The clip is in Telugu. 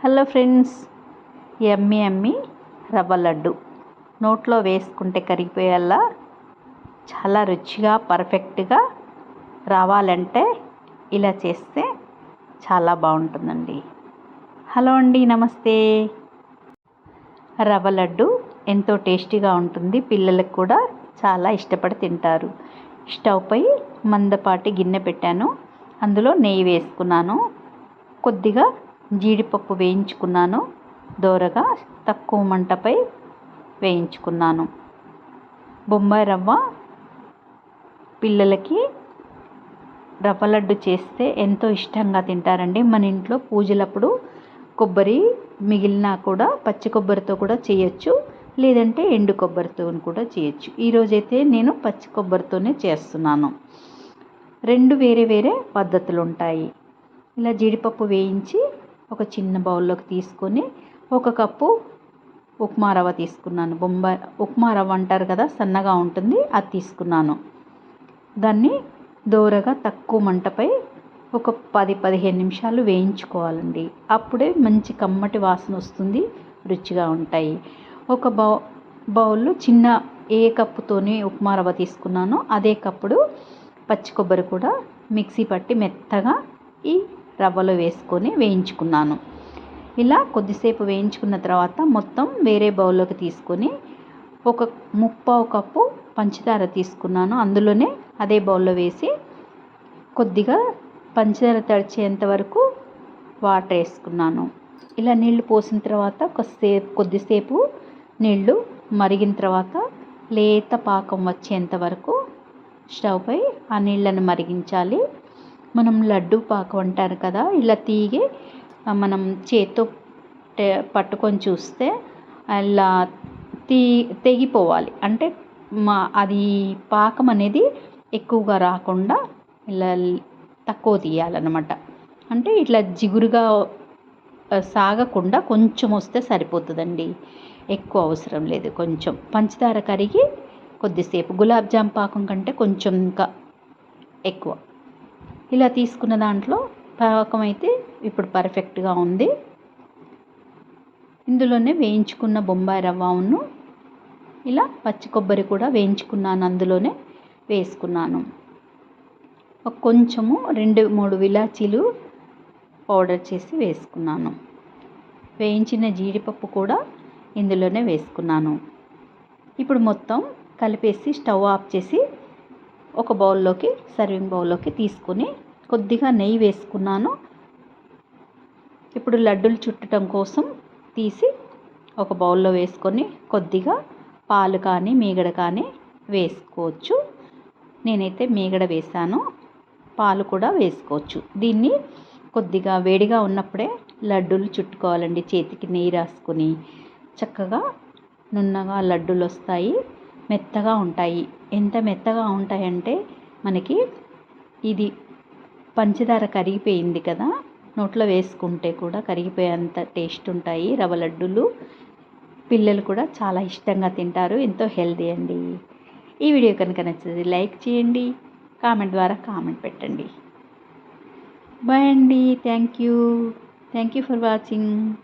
హలో ఫ్రెండ్స్ ఎమ్మి ఎమ్మి రవ్వ లడ్డు. నోట్లో వేసుకుంటే కరిగిపోయేలా చాలా రుచిగా పర్ఫెక్ట్గా రావాలంటే ఇలా చేస్తే చాలా బాగుంటుందండి. హలో అండి నమస్తే. రవ్వ లడ్డు ఎంతో టేస్టీగా ఉంటుంది పిల్లలకు కూడా చాలా ఇష్టపడి తింటారు. స్టవ్పై మందపాటి గిన్నె పెట్టాను అందులో నెయ్యి వేసుకున్నాను. కొద్దిగా జీడిపప్పు వేయించుకున్నాను. దోరగా తక్కువ మంటపై వేయించుకున్నాను. బొంబాయి రవ్వ పిల్లలకి రవ్వ లడ్డు చేస్తే ఎంతో ఇష్టంగా తింటారండి. మన ఇంట్లో పూజలప్పుడు కొబ్బరి మిగిలినా కూడా పచ్చి కొబ్బరితో కూడా చేయొచ్చు. లేదంటే ఎండు కొబ్బరితో కూడా చేయొచ్చు. ఈరోజైతే నేను పచ్చి కొబ్బరితోనే చేస్తున్నాను. రెండు వేరే వేరే పద్ధతులు ఉంటాయి ఇలా జీడిపప్పు వేయించి ఒక చిన్న బౌల్లోకి తీసుకొని ఒక కప్పు ఉప్మా రవ్వ తీసుకున్నాను. బొంబాయి ఉప్మా రవ్వ అంటారు కదా సన్నగా ఉంటుంది అది తీసుకున్నాను. దాన్ని దోరగా తక్కువ మంటపై ఒక పది పదిహేను నిమిషాలు వేయించుకోవాలండి. అప్పుడే మంచి కమ్మటి వాసన వస్తుంది రుచిగా ఉంటాయి. ఒక బౌ బౌల్లో చిన్న ఏ కప్పుతోని ఉప్మా రవ్వ తీసుకున్నానో అదే కప్పుడు పచ్చి కొబ్బరి కూడా మిక్సీ పట్టి మెత్తగా ఈ రవ్వలో వేసుకొని వేయించుకున్నాను. ఇలా కొద్దిసేపు వేయించుకున్న తర్వాత మొత్తం వేరే బౌల్లోకి తీసుకొని ఒక ముప్పావు కప్పు పంచదార తీసుకున్నాను. అందులోనే అదే బౌల్లో వేసి కొద్దిగా పంచదార తడిచేంత వరకు వాటర్ వేసుకున్నాను. ఇలా నీళ్ళు పోసిన తర్వాత కొద్దిసేపు కొద్దిసేపు నీళ్ళు మరిగిన తర్వాత లేత పాకం వచ్చేంత వరకు స్టవ్పై ఆ నీళ్ళని మరిగించాలి. మనం లడ్డు పాకం అంటారు కదా ఇలా తీగి మనం చేత్తో పట్టుకొని చూస్తే అలా తీ తెగిపోవాలి. అంటే మా అది పాకం అనేది ఎక్కువగా రాకుండా ఇలా తక్కువ తీయాలన్నమాట. అంటే ఇట్లా జిగురుగా సాగకుండా కొంచెం వస్తే సరిపోతుందండి. ఎక్కువ అవసరం లేదు కొంచెం. పంచదార కరిగి కొద్దిసేపు గులాబ్ జామ్ పాకం కంటే కొంచెం ఇంకా ఎక్కువ. ఇలా తీసుకున్న దాంట్లో పాకం అయితే ఇప్పుడు పర్ఫెక్ట్గా ఉంది. ఇందులోనే వేయించుకున్న బొంబాయి రవ్వను ఇలా పచ్చి కొబ్బరి కూడా వేయించుకున్నాను అందులోనే వేసుకున్నాను. కొంచెము రెండు మూడు విలాచీలు పౌడర్ చేసి వేసుకున్నాను. వేయించిన జీడిపప్పు కూడా ఇందులోనే వేసుకున్నాను. ఇప్పుడు మొత్తం కలిపేసి స్టవ్ ఆఫ్ చేసి ఒక బౌల్లోకి సర్వింగ్ బౌల్లోకి తీసుకుని కొద్దిగా నెయ్యి వేసుకున్నాను. ఇప్పుడు లడ్డూలు చుట్టడం కోసం తీసి ఒక బౌల్లో వేసుకొని కొద్దిగా పాలు కానీ మీగడ కానీ వేసుకోవచ్చు. నేనైతే మీగడ వేసాను పాలు కూడా వేసుకోవచ్చు. దీన్ని కొద్దిగా వేడిగా ఉన్నప్పుడే లడ్డూలు చుట్టుకోవాలండి. చేతికి నెయ్యి రాసుకొని చక్కగా నున్నగా లడ్డూలు వస్తాయి. మెత్తగా ఉంటాయి. ఎంత మెత్తగా ఉంటాయంటే మనకి ఇది పంచదార కరిగిపోయింది కదా నోట్లో వేసుకుంటే కూడా కరిగిపోయేంత టేస్ట్ ఉంటాయి. రవ్వ లడ్డూలు పిల్లలు కూడా చాలా ఇష్టంగా తింటారు. ఎంతో హెల్దీ అండి. ఈ వీడియో కనుక నచ్చింది లైక్ చేయండి కామెంట్ ద్వారా కామెంట్ పెట్టండి. బాయ్ అండి. Thank you. Thank you for watching.